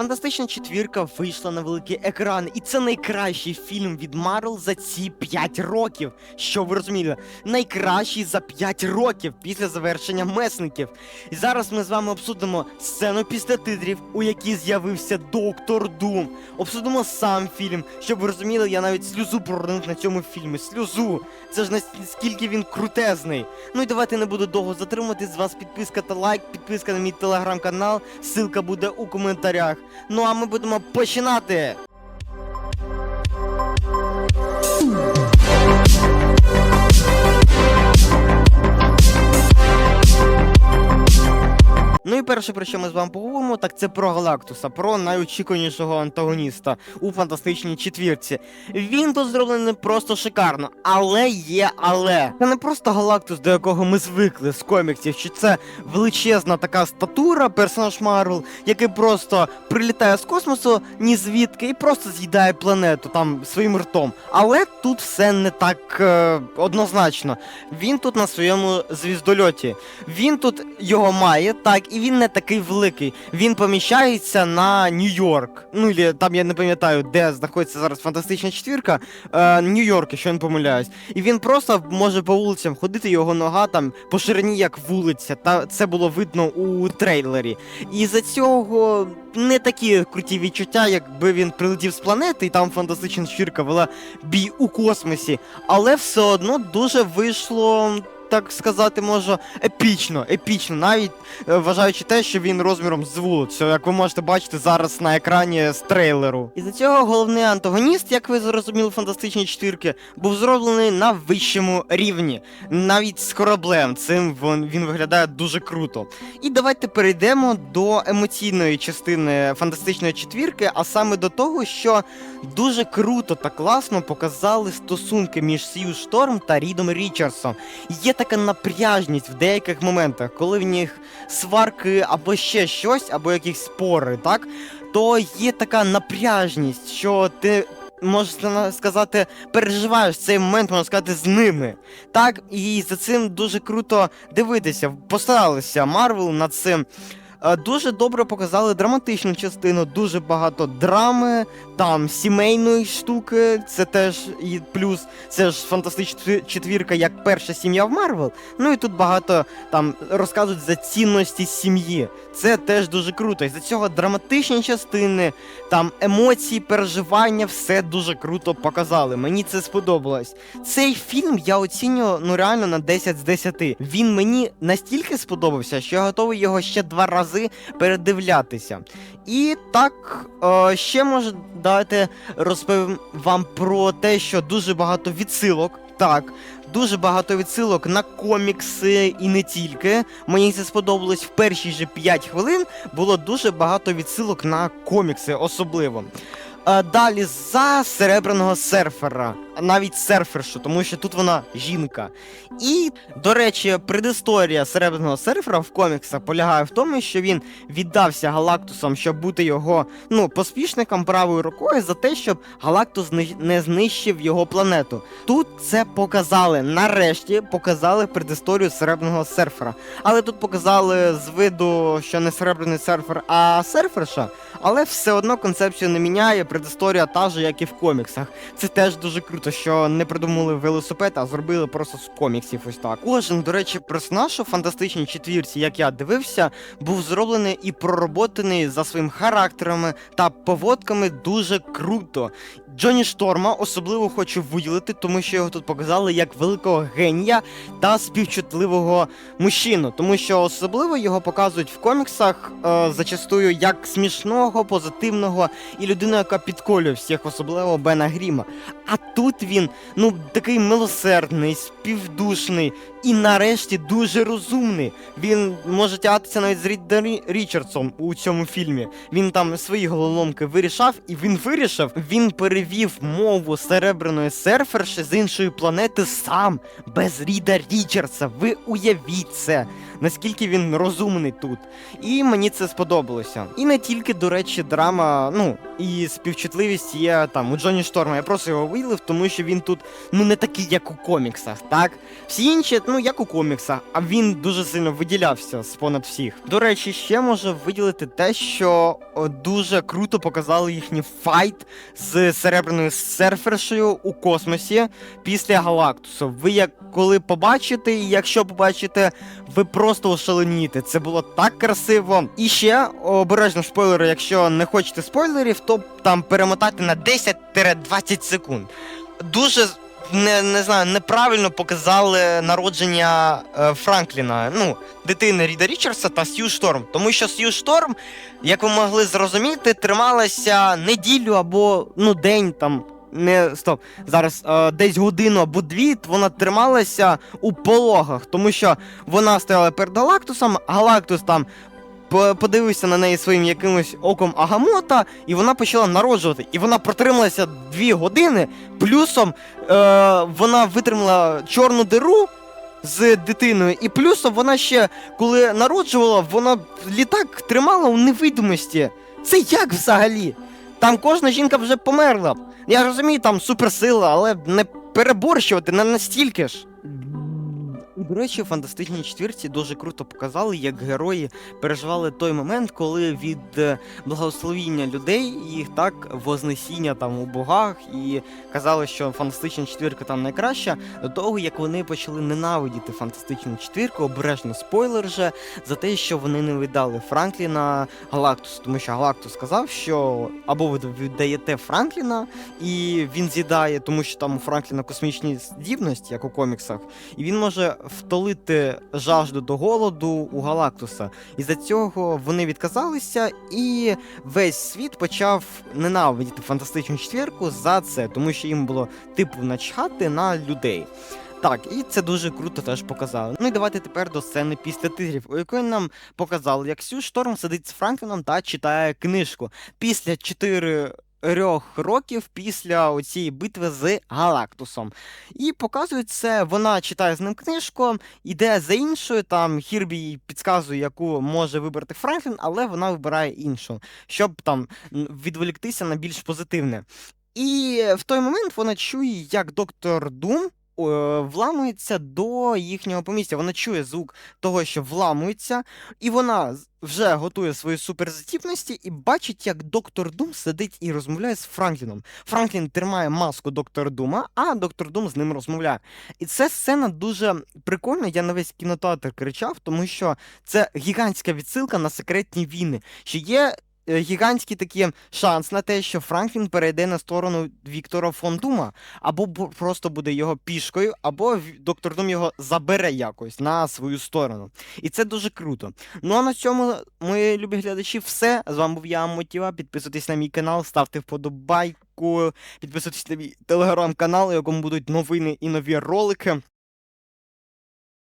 Фантастична четвірка вийшла на великий екран, і це найкращий фільм від Марвел за ці 5 років. Що ви розуміли? Найкращий за 5 років після завершення месників. І зараз ми з вами обсудимо сцену після титрів, у якій з'явився Доктор Дум. Обсудимо сам фільм. Щоб ви розуміли, я навіть сльозу проронив на цьому фільмі. Сльозу! Це ж наскільки він крутезний. Ну і давайте не буду довго затримувати. З вас підписка та лайк, підписка на мій телеграм-канал. Ссылка буде у коментарях. Ну а ми будемо починати. І перше, про що ми з вами поговоримо, так це про Галактуса, про найочікуванішого антагоніста у фантастичній четвірці. Він тут зроблений просто шикарно, але є але. Це не просто Галактус, до якого ми звикли з коміксів, чи це величезна така статура, персонаж Марвел, який просто прилітає з космосу ні звідки і просто з'їдає планету там своїм ртом. Але тут все не так е, однозначно. Він тут на своєму звіздольоті. Він тут його має, так, і він не такий великий. Він поміщається на Нью-Йорк. Ну, і там я не пам'ятаю, де знаходиться зараз фантастична четвірка. Е, Нью-Йорк, якщо я не помиляюсь. І він просто може по вулицям ходити, його нога там по ширині як вулиця. Та це було видно у трейлері. І за цього не такі круті відчуття, якби він прилетів з планети, і там фантастична четвірка вела бій у космосі. Але все одно дуже вийшло. Так сказати, можу, епічно, епічно, навіть е, вважаючи те, що він розміром з вулицю, як ви можете бачити зараз на екрані з трейлеру. І за цього головний антагоніст, як ви зрозуміли, в фантастичній четвірки, був зроблений на вищому рівні, навіть з кораблем. Цим він виглядає дуже круто. І давайте перейдемо до емоційної частини фантастичної четвірки, а саме до того, що дуже круто та класно показали стосунки між Сью Шторм та Рідом Річардсом. Є така напряжність в деяких моментах, коли в них сварки або ще щось, або якісь спори, так? То є така напряжність, що ти. Можна сказати, переживаєш цей момент, можна сказати, з ними. Так, і за цим дуже круто дивитися. Постаралися Марвел над цим. Е, Дуже добре показали драматичну частину, дуже багато драми, там сімейної штуки, це теж і плюс, це ж фантастична четвірка, як перша сім'я в Марвел. Ну і тут багато там розказують за цінності сім'ї. Це теж дуже круто. І за цього драматичні частини, там емоції, переживання, все дуже круто показали. Мені це сподобалось. Цей фільм я оцінюю ну реально на 10 з 10. Він мені настільки сподобався, що я готовий його ще два рази передивлятися. І так, е, ще може давайте розповім вам про те, що дуже багато відсилок. Так, дуже багато відсилок на комікси і не тільки. Мені це сподобалось в перші же 5 хвилин. Було дуже багато відсилок на комікси, особливо. Е, Далі за серебряного серфера, навіть серфершу, тому що тут вона жінка. І, до речі, предісторія серебряного серфера в коміксах полягає в тому, що він віддався Галактусам, щоб бути його ну, поспішником правою рукою за те, щоб Галактус не- знищив його планету. Тут це показали. Нарешті показали предісторію серебряного серфера. Але тут показали з виду, що не серебряний серфер, а серферша. Але все одно концепцію не міняє. Предісторія та ж, як і в коміксах. Це теж дуже круто, що не придумали велосипед, а зробили просто з коміксів. Ось так. Кожен, до речі, персонаж у фантастичній четвірці, як я дивився, був зроблений і пророботаний за своїм характерами та поводками дуже круто. Джоні Шторма особливо хочу виділити, тому що його тут показали як великого генія та співчутливого мужчину, тому що особливо його показують в коміксах е, зачастую як смішного, позитивного і людину, яка підколює всіх, особливо Бена Гріма. А тут він ну такий милосердний, співдушний і нарешті дуже розумний. Він може тягатися навіть з Ріддом Рі- Річардсом у цьому фільмі. Він там свої головоломки вирішав, і він вирішив. Він перевів мову серебряної серферші з іншої планети сам, без Ріда Річардса. Ви уявіть це. Наскільки він розумний тут. І мені це сподобалося. І не тільки, до речі, драма, ну і співчутливість є там у Джоні Шторма. Я просто його виділив, тому що він тут ну не такий, як у коміксах, так? Всі інші, ну як у коміксах, а він дуже сильно виділявся з понад всіх. До речі, ще можу виділити те, що дуже круто показали їхній файт з серебряною серфершею у космосі після Галактусу. Ви як коли побачите, і якщо побачите, ви просто ошаленієте. Це було так красиво. І ще обережно спойлери, якщо не хочете спойлерів, то там перемотати на 10-20 секунд. Дуже не, не знаю, неправильно показали народження е, Франкліна, ну, дитини Ріда Річардса та Сью Шторм. Тому що Сью Шторм, як ви могли зрозуміти, трималася неділю або ну день там. Не стоп, зараз е, десь годину або дві вона трималася у пологах, тому що вона стояла перед Галактусом, Галактус там подивився на неї своїм якимось оком Агамота, і вона почала народжувати. І вона протрималася дві години. Плюсом е, вона витримала чорну диру з дитиною, і плюсом вона ще, коли народжувала, вона літак тримала у невидимості. Це як взагалі? Там кожна жінка вже померла. Я розумію, там суперсила, але не переборщувати не настільки ж. До речі, в фантастичній четвірці дуже круто показали, як герої переживали той момент, коли від е, благословіння людей їх так вознесіння там у богах, і казали, що фантастична четвірка там найкраща, до того як вони почали ненавидіти фантастичну четвірку, обережно спойлер же, за те, що вони не віддали Франкліна Галактусу, тому що Галактус сказав, що або ви віддаєте Франкліна, і він з'їдає, тому що там у Франкліна космічні здібності, як у коміксах, і він може втолити жажду до голоду у Галактуса. І за цього вони відказалися, і весь світ почав ненавидіти фантастичну четвірку за це, тому що їм було типу начхати на людей. Так, і це дуже круто теж показали. Ну і давайте тепер до сцени після тигрів, у якої нам показали, як Сю Шторм сидить з Франкліном та читає книжку. Після чотирьох років після цієї битви з Галактусом. І показують це, вона читає з ним книжку, іде за іншою, там Хірбі підказує, яку може вибрати Франклін, але вона вибирає іншу, щоб там відволіктися на більш позитивне. І в той момент вона чує, як доктор Дум. Е, Вламується до їхнього помістя. Вона чує звук того, що вламується, і вона вже готує свої суперздібності і бачить, як доктор Дум сидить і розмовляє з Франкліном. Франклін тримає маску доктора Дума, а доктор Дум з ним розмовляє. І ця сцена дуже прикольна. Я на весь кінотеатр кричав, тому що це гігантська відсилка на секретні війни. Що є гігантський такий шанс на те, що Франклін перейде на сторону Віктора фон Дума, або просто буде його пішкою, або доктор Дум його забере якось на свою сторону. І це дуже круто. Ну а на цьому, мої любі глядачі, все. З вами був я Мотіва. Підписуйтесь на мій канал, ставте вподобайку, підписуйтесь на мій телеграм-канал, у якому будуть новини і нові ролики.